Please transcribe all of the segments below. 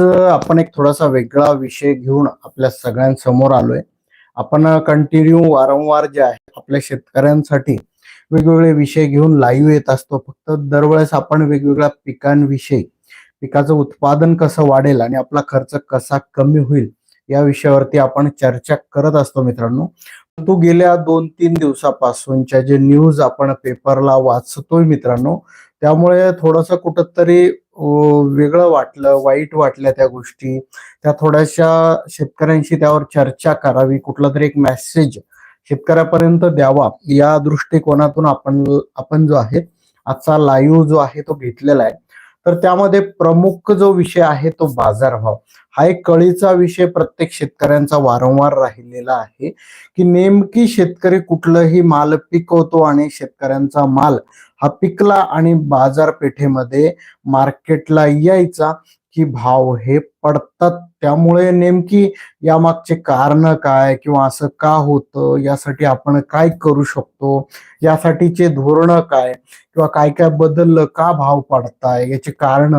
आपण एक थोडासा वेगळा विषय घेऊन आपल्या सगळ्यांसमोर आलोय. आपण कंटिन्यू वारंवार जे आहे आपल्या शेतकऱ्यांसाठी वेगवेगळे विषय घेऊन लाईव्ह येत असतो. फक्त दरवेळेस आपण वेगवेगळ्या पिकांविषयी पिकाचं उत्पादन कसं वाढेल आणि आपला खर्च कसा कमी होईल या विषयावरती आपण चर्चा करत असतो मित्रांनो. परंतु गेल्या दोन तीन दिवसापासूनच्या जे न्यूज आपण पेपरला वाचतोय मित्रांनो त्यामुळे थोडंसं कुठंतरी वेगळं वाटलं वाईट वाटल्या त्या गोष्टी. त्या थोड्याशा शेतकऱ्यांशी त्यावर चर्चा करावी कुठला तरी एक मेसेज शेतकऱ्यापर्यंत द्यावा या दृष्टिकोनातून आपण आपण जो आहे आजचा लाईव्ह जो आहे तो घेतलेला आहे. तर त्यामध्ये प्रमुख जो विषय आहे तो बाजारभाव हा एक कळीचा विषय प्रत्येक शेतकऱ्यांचा वारंवार राहिलेला आहे की नेमकी शेतकरी कुठलंही माल पिकवतो आणि शेतकऱ्यांचा माल हा पिकला आणि बाजारपेठेमध्ये मार्केटला यायचा की भाव हे पडतात. त्यामुळे नेमकी यामागचे कारण काय किंवा असं का होतं? यासाठी आपण काय करू शकतो? यासाठीचे धोरण काय? किंवा काय काय बदललं? का भाव पडताय? याची कारण?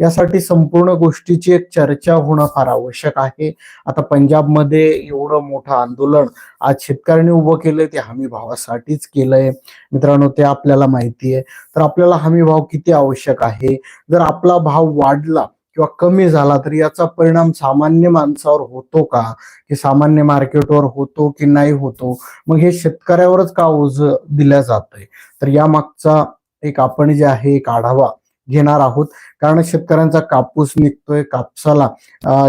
यासाठी संपूर्ण गोष्टीची एक चर्चा होणं फार आवश्यक आहे. आता पंजाबमध्ये एवढं मोठं आंदोलन आज शेतकऱ्यांनी उभं केलंय ते हमी भावासाठीच केलंय. मित्रांनो ते आपल्याला माहिती आहे. तर आपल्याला हमी भाव किती आवश्यक आहे? जर आपला भाव वाढला किंवा कमी झाला तर याचा परिणाम सामान्य माणसावर होतो का? की सामान्य मार्केटवर होतो की नाही होतो? मग हे शेतकऱ्यावरच का ओझ दिल्या जातंय? तर या मागचा एक आपण जे आहे एक आढावा घेणार आहोत. कारण शेतकऱ्यांचा कापूस निघतोय कापसाला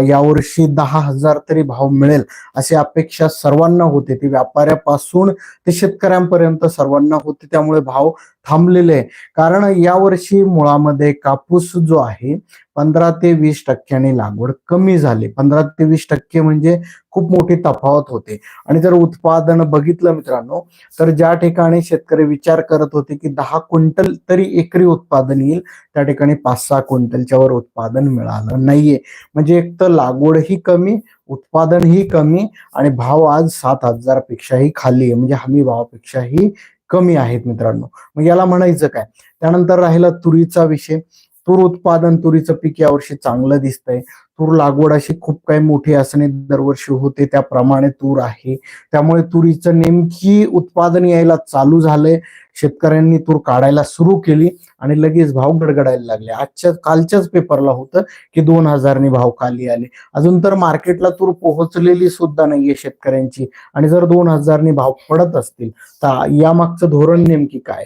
यावर्षी दहा हजार तरी भाव मिळेल अशी अपेक्षा सर्वांना होते. ती व्यापाऱ्यापासून ते शेतकऱ्यांपर्यंत सर्वांना होते. त्यामुळे भाव थांबलेले आहे. कारण यावर्षी मुळामध्ये कापूस जो आहे पंधरा ते वीस टक्क्यांनी लागवड कमी झाली. पंधरा ते वीस टक्के म्हणजे खूप मोठी तफावत होते. आणि जर उत्पादन बघितलं मित्रांनो तर ज्या ठिकाणी शेतकरी विचार करत होते की दहा क्विंटल तरी एकरी उत्पादन येईल त्या ठिकाणी पाच सहा क्विंटलच्या वर उत्पादन मिळालं नाहीये. म्हणजे एक तर लागवडही कमी उत्पादनही कमी आणि भाव आज सात हजारपेक्षाही खाली आहे. म्हणजे हमी भावापेक्षाही कमी आहेत मित्रांनो. मग याला म्हणायचं काय? त्यानंतर राहिला तुरीचा विषय. तूर उत्पादन तुरीचं पीक यावर्षी चांगलं दिसतंय. तूर लागवड अशी खूप काही मोठी असणे दरवर्षी होते त्याप्रमाणे तूर आहे. त्यामुळे तुरीचं नेमकी उत्पादन यायला चालू झालंय. शेतकऱ्यांनी तूर काढायला सुरू केली आणि लगेच भाव गडगडायला लागले. आजच्या कालच्याच पेपरला होतं की दोन हजारनी भाव खाली आले. अजून तर मार्केटला तूर पोहोचलेली सुद्धा नाहीये शेतकऱ्यांची आणि जर दोन हजारनी भाव पडत असतील तर यामागचं धोरण नेमकी काय?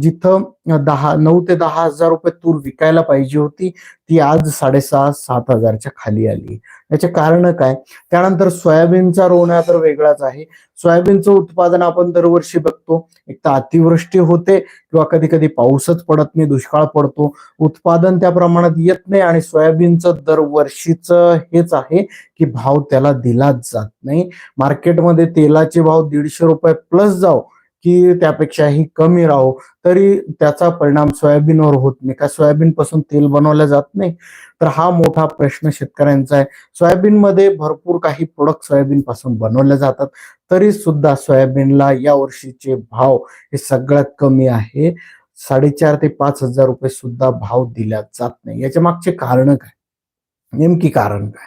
जिथं दहा नऊ ते दहा हजार रुपये तूर विकायला पाहिजे होती ती आज साडेसहा सात हजारच्या खाली आली. याचे कारण काय? त्यानंतर सोयाबीनचा रोना तर वेगळाच आहे. सोयाबीनचं उत्पादन आपण दरवर्षी बघतो. एक तर अतिवृष्टी होते किंवा कधी कधी पाऊसच पडत नाही दुष्काळ पडतो. उत्पादन त्या प्रमाणात येत नाही आणि सोयाबीनचं दरवर्षीचं हेच आहे की भाव त्याला दिलाच जात नाही. मार्केटमध्ये तेलाचे भाव दीडशे रुपये प्लस जाव की त्यापेक्षाही कमी राहो तरी त्याचा परिणाम सोयाबीनवर होत नाही. का सोयाबीन पासून तेल बनवलं जात नाही? तर हा मोठा प्रश्न शेतकऱ्यांचा आहे. सोयाबीनमध्ये भरपूर काही प्रोडक्ट सोयाबीन पासून बनवले जातात. तरी सुद्धा सोयाबीनला या वर्षीचे भाव हे सगळ्यात कमी आहे. साडेचार ते पाच हजार रुपये सुद्धा भाव दिला जात नाही. याच्या मागचे कारण काय? नेमकी कारण काय?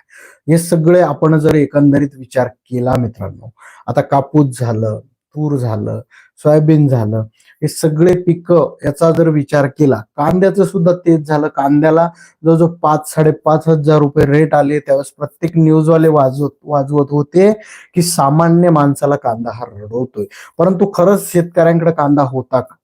हे सगळे आपण जर एकंदरीत विचार केला मित्रांनो आता कापूस झालं तूर झालं सोयाबीन झालं हे सगळे पिकं याचा जर विचार केला कांद्याचं सुद्धा तेच झालं. कांद्याला जवळजवळ पाच साडेपाच हजार रुपये रेट आले. त्यावेळेस प्रत्येक न्यूजवाले वाजवत वाजवत होते की सामान्य माणसाला कांदा हा रडवतोय. परंतु खरंच शेतकऱ्यांकडे कांदा होता का?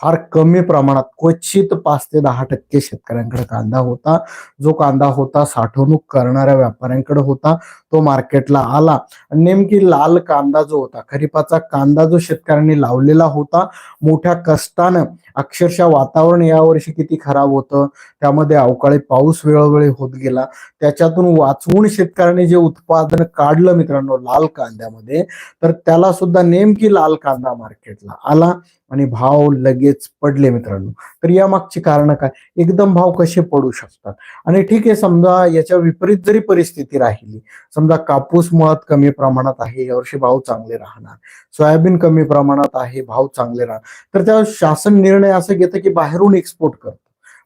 फार कमी प्रमाणात क्वचित पाच ते दहा टक्के शेतकऱ्यांकडे कांदा होता. जो कांदा होता साठवणूक करणाऱ्या व्यापाऱ्यांकडे होता. तो मार्केटला आला. नेमकी लाल कांदा जो होता खरीपाचा कांदा जो शेतकऱ्यांनी लावलेला होता मोठ्या कष्टानं अक्षरशः वातावरण यावर्षी किती खराब होतं त्यामध्ये अवकाळी पाऊस वेळोवेळी होत गेला. त्याच्यातून वाचवून शेतकऱ्यांनी जे उत्पादन काढलं मित्रांनो लाल कांद्यामध्ये तर त्याला सुद्धा नेमकी लाल कांदा मार्केटला आला आणि भाव लगेच पडले मित्रांनो. तर या मागची कारण काय? एकदम भाव कसे पडू शकतात? आणि ठीक आहे समजा याच्या विपरीत जरी परिस्थिती राहिली समजा कापूस मुळात कमी प्रमाणात आहे यावर्षी भाव चांगले राहणार. सोयाबीन कमी प्रमाणात आहे भाव चांगले राहणार. तर त्या शासन निर्णय असं घेतं की बाहेरून एक्सपोर्ट करतो.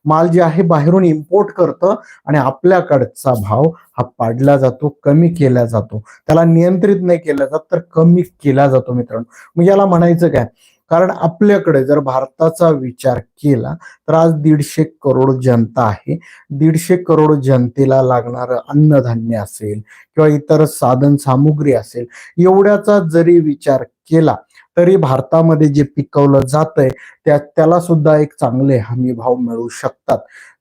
माल जे आहे बाहेरून इम्पोर्ट करतं आणि आपल्याकडचा भाव हा पाडला जातो कमी केला जातो. त्याला नियंत्रित नाही केला जात तर कमी केला जातो मित्रांनो. मग याला म्हणायचं काय? कारण आपल्याकडे जर भारताचा विचार केला तर आज दीडशे करोड जनता आहे. दीडशे करोड जनतेला लागणारं अन्नधान्य असेल किंवा इतर साधन सामुग्री असेल एवढ्याचा जरी विचार केला तरी भारतामध्ये जे पिकवलं जातंय त्या त्याला सुद्धा एक चांगले हमी भाव मिळू शकतात.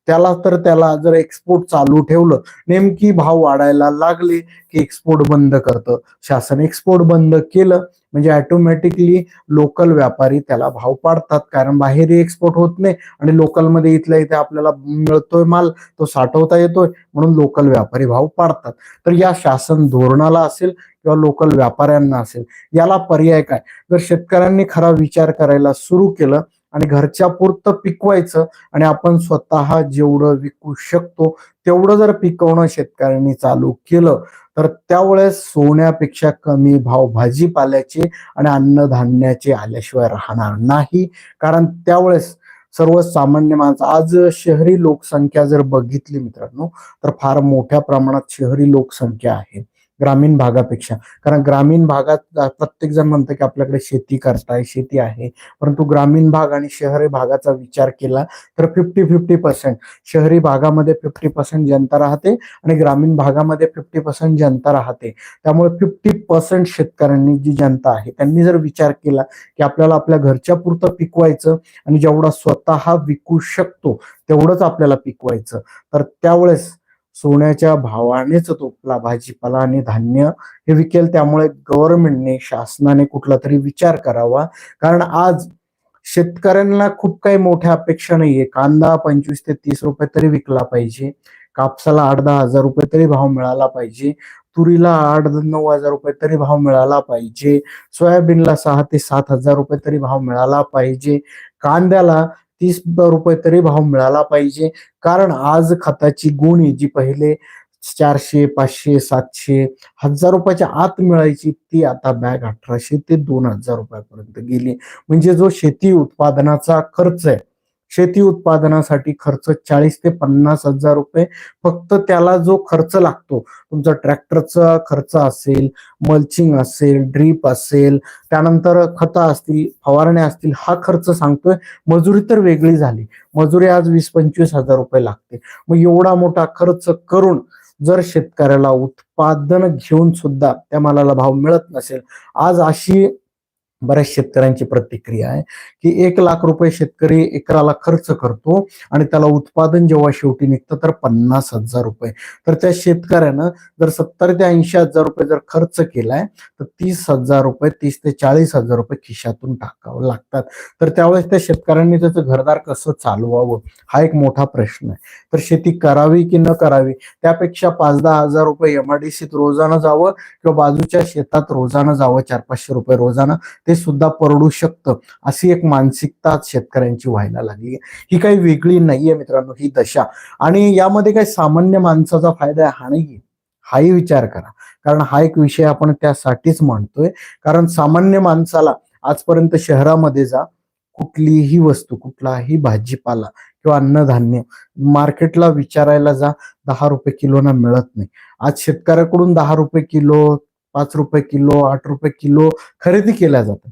त्याला तर त्याला जर एक्सपोर्ट चालू ठेवलं नेमकी भाव वाढायला लागले की एक्सपोर्ट बंद करतं. शासन एक्सपोर्ट बंद केलं म्हणजे ऑटोमॅटिकली लोकल व्यापारी त्याला भाव पाडतात. कारण बाहेरही एक्सपोर्ट होत नाही आणि लोकलमध्ये इथल्या इथे आपल्याला मिळतोय माल तो साठवता येतोय म्हणून लोकल व्यापारी भाव पाडतात. तर या शासन धोरणाला असेल किंवा लोकल व्यापाऱ्यांना असेल याला पर्याय काय? जर शेतकऱ्यांनी खरा विचार करायला सुरू केलं आणि घरच्या पुरतं पिकवायचं आणि आपण स्वतः जेवढं विकू शकतो तेवढं जर पिकवणं शेतकऱ्यांनी चालू केलं तर त्यावेळेस सोन्यापेक्षा कमी भाव भाजीपाल्याचे आणि अन्नधान्याचे आल्याशिवाय राहणार नाही. कारण त्यावेळेस सर्वसामान्य माणसं आज शहरी लोकसंख्या जर बघितली मित्रांनो तर फार मोठ्या प्रमाणात शहरी लोकसंख्या आहे. ग्रामीण भागापेक्षा. कारण ग्रामीण भागात प्रत्येक जण म्हणतं की आपल्याकडे शेती करताय शेती आहे. परंतु ग्रामीण भाग आणि शहरी भागाचा विचार केला तर फिफ्टी फिफ्टी पर्सेंट शहरी भागामध्ये फिफ्टी पर्सेंट जनता राहते आणि ग्रामीण भागामध्ये फिफ्टी पर्सेंट जनता राहते. त्यामुळे फिफ्टी पर्सेंट शेतकऱ्यांनी जी जनता आहे त्यांनी जर विचार केला की आपल्याला आपल्या घरच्या पुरतं पिकवायचं आणि जेवढा स्वतः विकू शकतो तेवढंच आपल्याला पिकवायचं. तर त्यावेळेस सोन्याच्या भावानेच तो आपला भाजीपाला आणि धान्य हे विकेल. त्यामुळे गव्हर्नमेंटने शासनाने कुठला तरी विचार करावा. कारण आज शेतकऱ्यांना खूप काही मोठ्या अपेक्षा नाहीये. कांदा पंचवीस ते तीस रुपये तरी विकला पाहिजे. कापसाला आठ दहा हजार रुपये तरी भाव मिळाला पाहिजे. तुरीला आठ नऊ हजार रुपये तरी भाव मिळाला पाहिजे. सोयाबीनला सहा ते सात हजार रुपये तरी भाव मिळाला पाहिजे. कांद्याला तीस रुपये तरी भाव मिळाला पाहिजे. कारण आज खताची गुणी जी पहिले चारशे पाचशे सातशे हजार रुपयाच्या आत मिळायची ती आता बॅग अठराशे ते दोन हजार रुपयापर्यंत गेली. म्हणजे जो शेती उत्पादनाचा खर्च आहे शेती उत्पादनासाठी खर्च चाळीस ते पन्नास हजार रुपये. फक्त त्याला जो खर्च लागतो तुमचा ट्रॅक्टरचा खर्च असेल मल्चिंग असेल ड्रीप असेल त्यानंतर खतं असतील फवारण्या असतील हा खर्च सांगतोय. मजुरी तर वेगळी झाली. मजुरी आज वीस पंचवीस हजार रुपये लागते. मग एवढा मोठा खर्च करून जर शेतकऱ्याला उत्पादन घेऊन सुद्धा त्या मालाला भाव मिळत नसेल आज अशी बऱ्याच शेतकऱ्यांची प्रतिक्रिया आहे की एक लाख रुपये शेतकरी एकराला खर्च करतो आणि त्याला उत्पादन जेव्हा शेवटी निघतं तर पन्नास हजार रुपये. तर त्या शेतकऱ्यानं जर सत्तर ते ऐंशी हजार रुपये जर खर्च केलाय तर तीस हजार रुपये तीस ते चाळीस हजार रुपये खिशातून टाकावं लागतात. तर त्यावेळेस त्या शेतकऱ्यांनी त्याचं घरदार कसं चालवावं? हा एक मोठा प्रश्न आहे. तर शेती करावी की न करावी? त्यापेक्षा पाच दहा हजार रुपये एमआरडीसीत रोजानं जावं किंवा बाजूच्या शेतात रोजानं जावं चार पाचशे रुपये रोजानं? ते सुद्धा परवडू शकतं. अशी एक मानसिकता शेतकऱ्यांची व्हायला लागली ही काही वेगळी नाहीये मित्रांनो ही दशा. आणि यामध्ये काही सामान्य माणसाचा फायदा आहे हा नाही हाही विचार करा. कारण हा एक विषय आपण त्यासाठीच मांडतोय. कारण सामान्य माणसाला आजपर्यंत शहरामध्ये जा कुठलीही वस्तू कुठलाही भाजीपाला किंवा अन्नधान्य मार्केटला विचारायला जा दहा रुपये किलोना मिळत नाही. आज शेतकऱ्याकडून दहा रुपये किलो पाच रुपये किलो आठ रुपये किलो खरेदी केल्या जातात.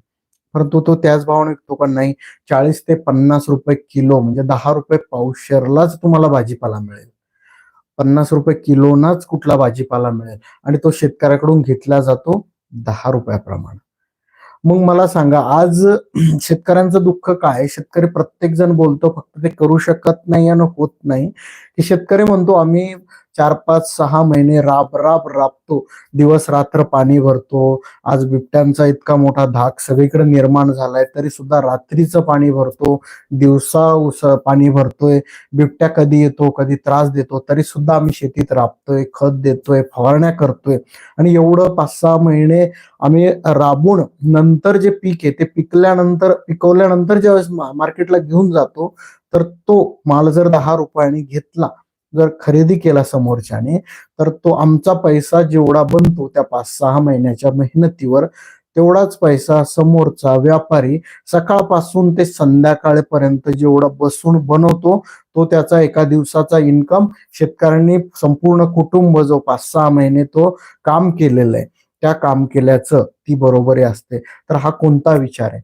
परंतु तो त्याच भावाने विकतो का नाही? चाळीस ते पन्नास रुपये किलो म्हणजे दहा रुपये पावशरलाच तुम्हाला भाजीपाला मिळेल. पन्नास रुपये किलोनाच कुठला भाजीपाला मिळेल? आणि तो शेतकऱ्याकडून घेतला जातो दहा रुपयाप्रमाणे. मग मला सांगा आज शेतकऱ्यांचं दुःख काय शेतकरी प्रत्येक जण बोलतो फक्त ते करू शकत नाही आणि होत नाही. की शेतकरी म्हणतो आम्ही चार पाच सहा महिने राब राब राबतो. दिवस रात्र पाणी भरतो. आज बिबट्यांचा इतका मोठा धाक सगळीकडे निर्माण झालाय तरी सुद्धा रात्रीचं पाणी भरतो. दिवसा उस पाणी भरतोय. बिबट्या कधी येतो कधी त्रास देतो तरी सुद्धा आम्ही शेतीत राबतोय खत देतोय फवारण्या करतोय. आणि एवढं पाच सहा महिने आम्ही राबून नंतर जे पीक आहे ते पिकल्यानंतर पिकवल्यानंतर ज्यावेळेस मार्केटला घेऊन जातो तर तो माल जर दहा रुपयाने घेतला जर खरेदी केला समोरच्याने तर तो आमचा पैसा जेवढा बनतो त्या पाच सहा महिन्याच्या मेहनतीवर तेवढाच पैसा समोरचा व्यापारी सकाळपासून ते संध्याकाळपर्यंत जेवढा बसून बनवतो तो त्याचा एका दिवसाचा इन्कम शेतकऱ्यांनी संपूर्ण कुटुंब जो पाच सहा महिने तो काम केलेलं आहे त्या काम केल्याचं ती बरोबरी असते. तर हा कोणता विचार आहे?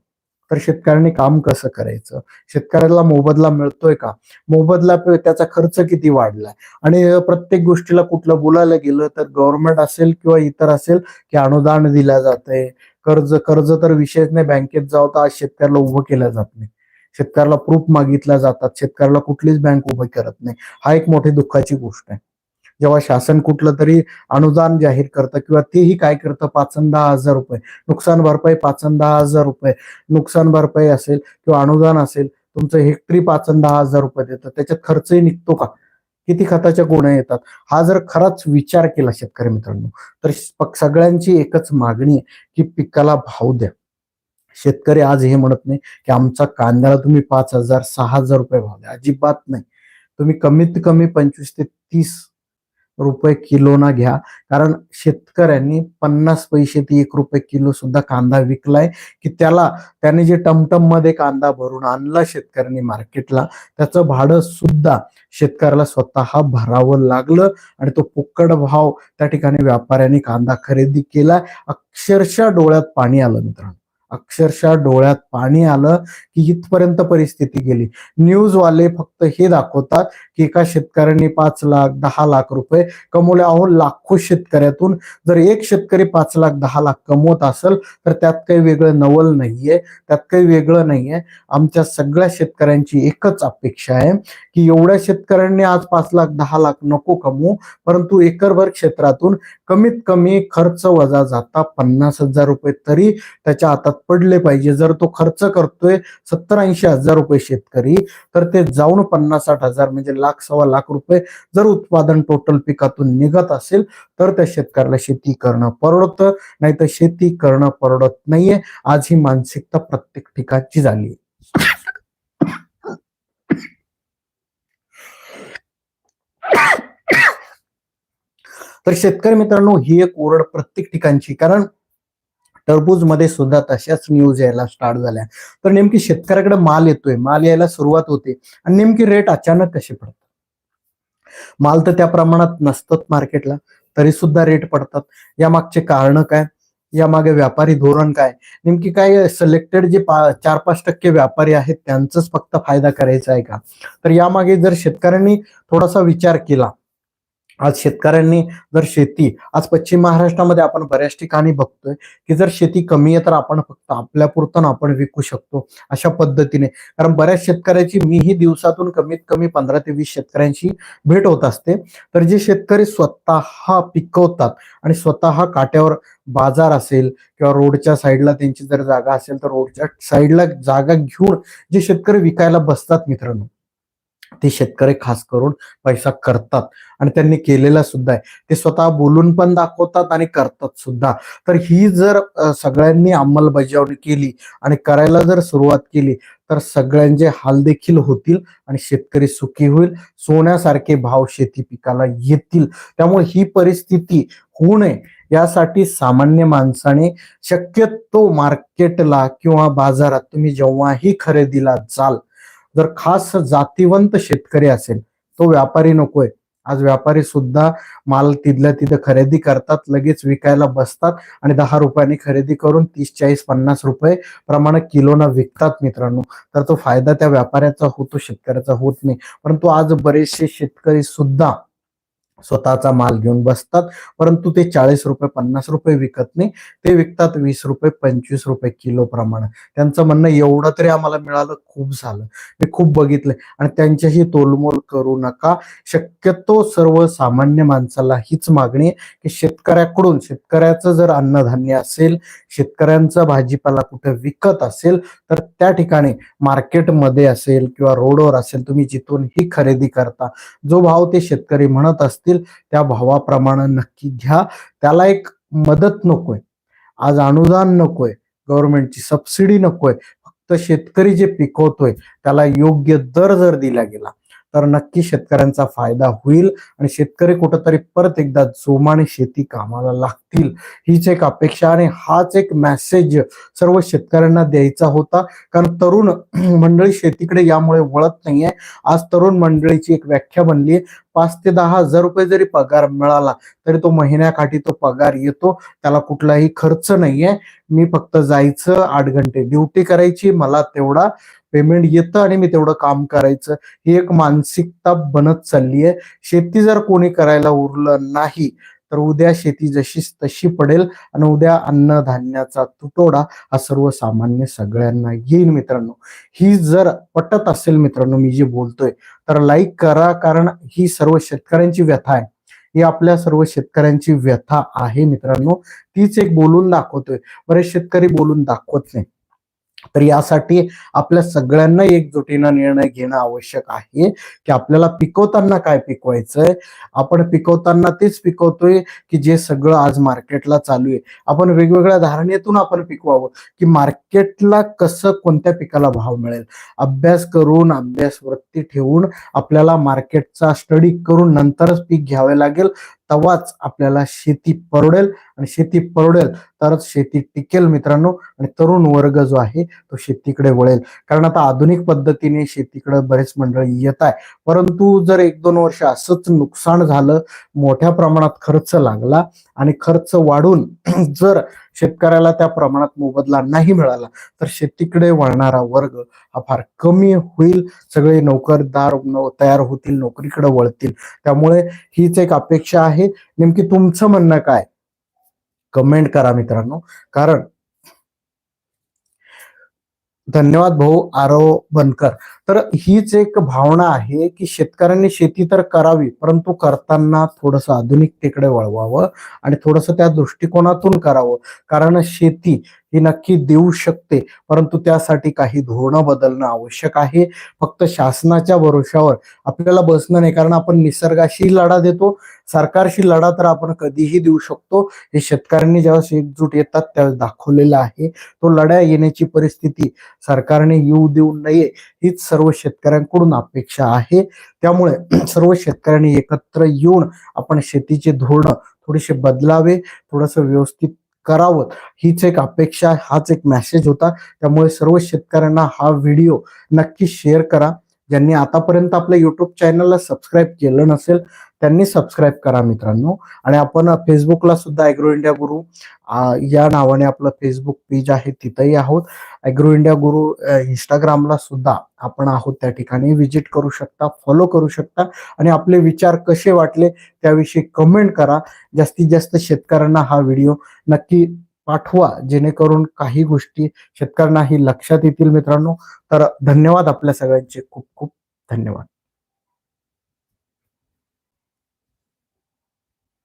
तर शेतकऱ्यांनी काम कसं करायचं? शेतकऱ्याला मोबदला मिळतोय का? मोबदला त्याचा खर्च किती वाढलाय? आणि प्रत्येक गोष्टीला कुठलं बोलायला गेलं तर गव्हर्नमेंट असेल किंवा इतर असेल की अनुदान दिलं जातंय. कर्ज कर्ज तर विषयच नाही. बँकेत जाऊ तर आज शेतकऱ्याला उभं केलं जात नाही. शेतकऱ्याला प्रूफ मागितल्या जातात. शेतकऱ्याला कुठलीच बँक उभी करत नाही. हा एक मोठी दुःखाची गोष्ट आहे. जेव्हा शासन कुठलं तरी अनुदान जाहीर करतं किंवा तेही काय करतं? पाच दहा हजार रुपये. नुकसान भरपाई पाच दहा हजार रुपये. नुकसान भरपाई असेल किंवा अनुदान असेल तुमचं हेक्टरी पाच दहा हजार रुपये देतं. त्याच्यात खर्चही निघतो का? किती खताच्या गोण्या येतात? हा जर खराच विचार केला शेतकरी मित्रांनो तर सगळ्यांची एकच मागणी आहे की पिकाला भाव द्या. शेतकरी आज हे म्हणत नाही की आमचा कांद्याला तुम्ही पाच हजार सहा हजार रुपये भाव द्या. अजिबात नाही. तुम्ही कमीत कमी पंचवीस ते तीस रुपये किलो ना घ्या. कारण शेतकऱ्यांनी पन्नास पैसे ते एक रुपये किलो सुद्धा कांदा विकलाय की त्याला त्याने जे टमटममध्ये कांदा भरून आणला शेतकऱ्यांनी मार्केटला त्याचं भाडं सुद्धा शेतकऱ्याला स्वतः भरावं लागलं आणि तो पुक्कड भाव त्या ठिकाणी व्यापाऱ्यांनी कांदा खरेदी केला अक्षरशः डोळ्यात पाणी आलं मित्रांनो. अक्षरशः डोळ्यात पाणी आलं की इथपर्यंत परिस्थिती गेली. न्यूजवाले फक्त हे दाखवतात की एका शेतकऱ्यांनी पाच लाख दहा लाख रुपये कमवले. अहो लाखो शेतकऱ्यातून जर एक शेतकरी पाच लाख दहा लाख कमवत असेल तर त्यात काही वेगळं नवल नाहीये. त्यात काही वेगळं नाहीये. आमच्या सगळ्या शेतकऱ्यांची एकच अपेक्षा आहे की एवढ्या शेतकऱ्यांनी आज पाच लाख दहा लाख नको कमवू परंतु एकरभर क्षेत्रातून कमीत कमी खर्च वजा जाता पन्नास हजार रुपये तरी त्याच्या हातात पडले पाहिजे. जर तो खर्च करतोय सत्तर ऐंशी हजार रुपये शेतकरी तर ते जाऊन पन्नास साठ हजार म्हणजे लाख सव्वा लाख रुपये जर उत्पादन टोटल पिकातून निघत असेल तर त्या शेतकऱ्याला शेती करणं परवडतं. नाही तर शेती करणं परवडत नाहीये. आज ही मानसिकता प्रत्येक ठिकाणची झाली. तर शेतकरी मित्रांनो ही एक ओरड प्रत्येक ठिकाणची. कारण टरबूजमध्ये सुद्धा तशाच न्यूज यायला स्टार्ट झाल्या. तर नेमकी शेतकऱ्याकडे माल येतोय. माल यायला सुरुवात होते आणि नेमकी रेट अचानक कसे पडतात? माल तर त्या प्रमाणात नसतात मार्केटला तरी सुद्धा रेट पडतात. या मागचे कारण काय? या मागे व्यापारी धोरण काय? नेमकी काय सिलेक्टेड जे पा चार पाच टक्के व्यापारी आहेत त्यांचाच फक्त फायदा करायचा आहे का? तर यामागे जर शेतकऱ्यांनी थोडासा विचार केला आज शेतकऱ्यांनी जर शेती आज पश्चिम महाराष्ट्रामध्ये आपण बऱ्याच ठिकाणी बघतोय की जर शेती कमी आहे तर आपण फक्त आपल्या पुरतं आपण विकू शकतो अशा पद्धतीने. कारण बऱ्याच शेतकऱ्याची मीही दिवसातून कमीत कमी पंधरा ते वीस शेतकऱ्यांशी भेट होत असते. तर जे शेतकरी स्वतः पिकवतात आणि स्वतः काट्यावर बाजार असेल किंवा रोडच्या साईडला त्यांची जर जागा असेल तर रोडच्या साईडला जागा घेऊन जे शेतकरी विकायला बसतात मित्रांनो. ते शेतकरी खास करून पैसा करतात. आणि त्यांनी केलेला सुद्धा आहे. ते स्वतः बोलून पण दाखवतात आणि करतात सुद्धा. तर ही जर सगळ्यांनी अंमलबजावणी केली आणि करायला जर सुरुवात केली तर सगळ्यांचे हाल देखील होतील आणि शेतकरी सुखी होईल. सोन्यासारखे भाव शेती पिकाला येतील. त्यामुळे ही परिस्थिती होऊ नये. यासाठी सामान्य माणसाने शक्यतो मार्केटला किंवा बाजारात तुम्ही जेव्हाही खरेदीला जाल जर खास जातीवंत शेतकरी असेल तो व्यापारी नकोय. आज व्यापारी सुद्धा माल तिथल्या तिथं खरेदी करतात लगेच विकायला बसतात आणि दहा रुपयांनी खरेदी करून तीस चाळीस पन्नास रुपये प्रमाणे किलोना विकतात मित्रांनो. तर तो फायदा त्या व्यापाऱ्याचा होतो शेतकऱ्याचा होत नाही. परंतु आज बरेचसे शेतकरी सुद्धा स्वतःचा माल घेऊन बसतात. परंतु ते चाळीस रुपये पन्नास रुपये विकत नाही. ते विकतात वीस रुपये पंचवीस रुपये किलो प्रमाणे. त्यांचं म्हणणं एवढं तरी आम्हाला मिळालं खूप झालं. मी खूप बघितलंय आणि त्यांच्याशी तोलमोल करू नका. शक्यतो सर्वसामान्य माणसाला हीच मागणी आहे की शेतकऱ्याकडून शेतकऱ्याचं जर अन्नधान्य असेल शेतकऱ्यांचा भाजीपाला कुठे विकत असेल तर त्या ठिकाणी मार्केटमध्ये असेल किंवा रोडवर असेल तुम्ही जिथून ही खरेदी करता. जो भाव ते शेतकरी म्हणत असतील त्या भावाप्रमाणे नक्की घ्या. त्याला एक मदत नकोय. आज अनुदान नकोय गव्हर्नमेंटची सबसिडी नकोय फक्त शेतकरी जे पिकवतोय त्याला योग्य दर जर दिला गेला तर नक्की शेतकऱ्यांचा फायदा होईल आणि शेतकरी कुठंतरी परत एकदा जोमाने शेती कामाला लागतील. हीच एक अपेक्षा आणि हाच एक मेसेज सर्व शेतकऱ्यांना द्यायचा होता. कारण तरुण मंडळी शेतीकडे यामुळे वळत नाहीये. आज तरुण मंडळीची एक व्याख्या बनली पाच ते दहा हजार रुपये जरी पगार मिळाला तरी तो महिन्याकाठी तो पगार येतो. त्याला कुठलाही खर्च नाहीये. मी फक्त जायचं आठ घंटे ड्युटी करायची मला तेवढा पेमेंट येतं आणि मी तेवढं काम करायचं. ही एक मानसिकता बनत चालली आहे. शेती जर कोणी करायला उरलं नाही तर उद्या शेती जशी तशी पडेल आणि उद्या अन्नधान्याचा तुटवडा हा सर्वसामान्य सगळ्यांना येईल मित्रांनो. ही जर पटत असेल मित्रांनो मी जे बोलतोय तर लाईक करा कारण ही सर्व शेतकऱ्यांची व्यथा आहे. ही आपल्या सर्व शेतकऱ्यांची व्यथा आहे मित्रांनो. तीच एक बोलून दाखवतोय. बरेच शेतकरी बोलून दाखवत नाही. तर यासाठी आपल्या सगळ्यांना एकजुटीनं निर्णय घेणं आवश्यक आहे की आपल्याला पिकवताना काय पिकवायचंय. आपण पिकवताना तेच पिकवतोय की जे सगळं आज मार्केटला चालू आहे. आपण वेगवेगळ्या धारणेतून आपण पिकवावं की मार्केटला कसं कोणत्या पिकाला भाव मिळेल. अभ्यास करून अभ्यास वृत्ती ठेवून आपल्याला मार्केटचा स्टडी करून नंतरच पीक घ्यावे लागेल. तेव्हाच आपल्याला शेती परवडेल. आणि शेती परवडेल तरच शेती टिकेल मित्रांनो. आणि तरुण वर्ग जो आहे तो शेतीकडे वळेल. कारण आता आधुनिक पद्धतीने शेतीकडे बरेच मंडळी येत आहे परंतु जर एक दोन वर्ष असंच नुकसान झालं मोठ्या प्रमाणात खर्च लागला आणि खर्च वाढून जर शेतकऱ्याला त्या प्रमाणात मोबदला नाही मिळाला तर शेतीकडे वळणारा वर्ग हा फार कमी होईल. सगळे नोकरदार तयार होतील नोकरीकडे वळतील. त्यामुळे हीच एक अपेक्षा आहे. नेमकी तुमचं म्हणणं काय? कमेंट करा मित्रांनो. कारण धन्यवाद भाऊ आरव बनकर. तर हीच एक भावना आहे की शेतकऱ्यांनी शेती तर करावी परंतु करताना थोडंसं आधुनिकतेकडे वळवावं आणि थोडंसं त्या दृष्टिकोनातून करावं. कारण शेती ही नक्की देऊ शकते परंतु त्यासाठी काही धोरणं बदलणं आवश्यक आहे. फक्त शासनाच्या भरोशावर आपल्याला बसणं नाही कारण आपण निसर्गाशी लढा देतो सरकारशी लढा तर आपण कधीही देऊ शकतो. हे शेतकऱ्यांनी ज्यावेळेस एकजूट येतात त्यावेळेस दाखवलेलं आहे. तो लढा येण्याची परिस्थिती सरकारने येऊ देऊ नये हीच सर्व शेतकऱ्यांकडून अपेक्षा आहे. त्यामुळे सर्व शेतकऱ्यांनी एकत्र येऊन आपण शेतीचे धोरण थोडेसे बदलावे थोडंसं व्यवस्थित करावं हीच एक अपेक्षा हाच एक मेसेज होता. त्यामुळे सर्व शेतकऱ्यांना हा व्हिडिओ नक्की शेअर करा. ज्यांनी आतापर्यंत आपल्या युट्यूब चॅनलला सबस्क्राईब केलं नसेल त्यांनी सबस्क्राईब करा मित्रांनो. आणि आपण फेसबुकला सुद्धा अॅग्रो इंडिया गुरु या नावाने आपलं फेसबुक पेज आहे तिथंही आहोत. अॅग्रो इंडिया गुरु इंस्टाग्रामला सुद्धा आपण आहोत त्या ठिकाणी. व्हिजिट करू शकता फॉलो करू शकता. आणि आपले विचार कसे वाटले त्याविषयी कमेंट करा. जास्तीत जास्त शेतकऱ्यांना हा व्हिडिओ नक्की पाठवा जेणेकरून काही गोष्टी शेतकऱ्यांनाही लक्षात येतील मित्रांनो. तर धन्यवाद आपल्या सगळ्यांचे. खूप खूप धन्यवाद.